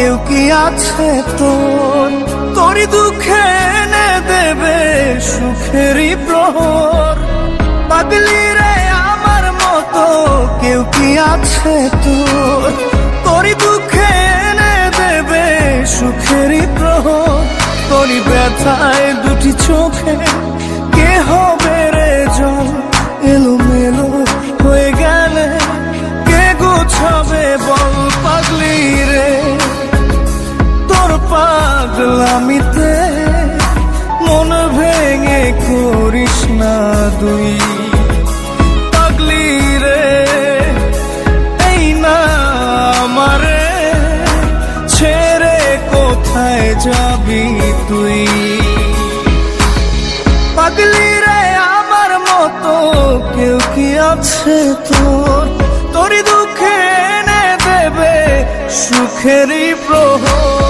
কেউ কি আছে তোর? তোরই দুঃখে এনে দেবে সুখেরই প্রহর। পাগলি রে আমার মতো কেউ কি আছে তোর? তোরই দুঃখে এনে দেবে সুখেরই প্রহর। তোরই ব্যথায় দুটি চোখে যাবি তুই? পাগলি রে, আমার মতো কেউ কি আছে তোর? তোর দুঃখে এনে দেবে সুখেরই প্রহর।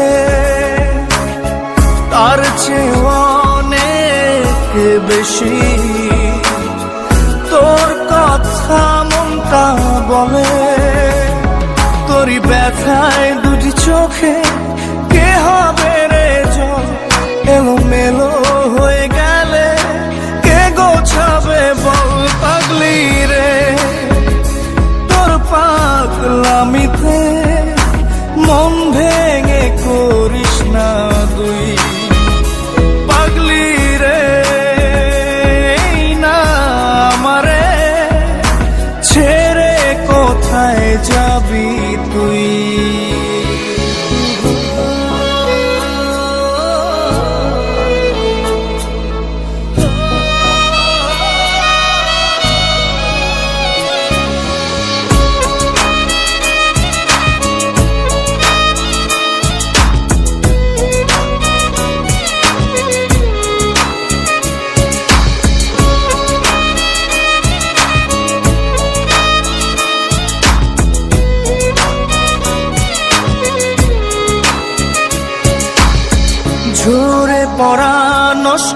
চেয়ে অনেক বেশি তোর কথা মনটা বলে তোরই ব্যথায় দুটি চোখে কে হবে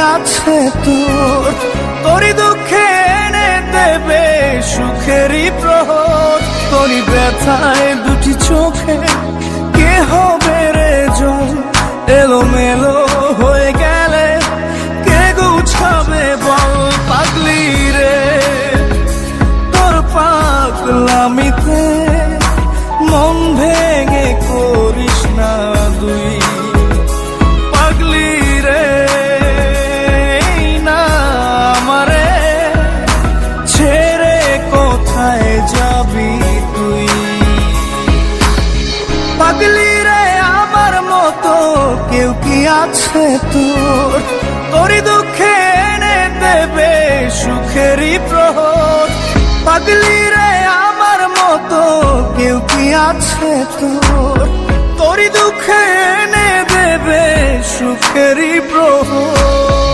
আছে তোর, তোরই দুঃখে এনে দেবে সুখেরই প্রহর। তোরই ব্যথায় দুটি চোখে কে হবে রে জল? এলো মেলো হয়ে গেলে কে গুছাবে বল পাগলি রে? তোর পাগলামিতে মন ভেঙে করিস না দুই আছে তোর, তোরই দুঃখে এনে দেবে সুখেরই প্রহর। পাগলি রে আমার মতো কেউ কি আছে তোর, তোরই দুঃখে এনে দেবে সুখেরই প্রহর।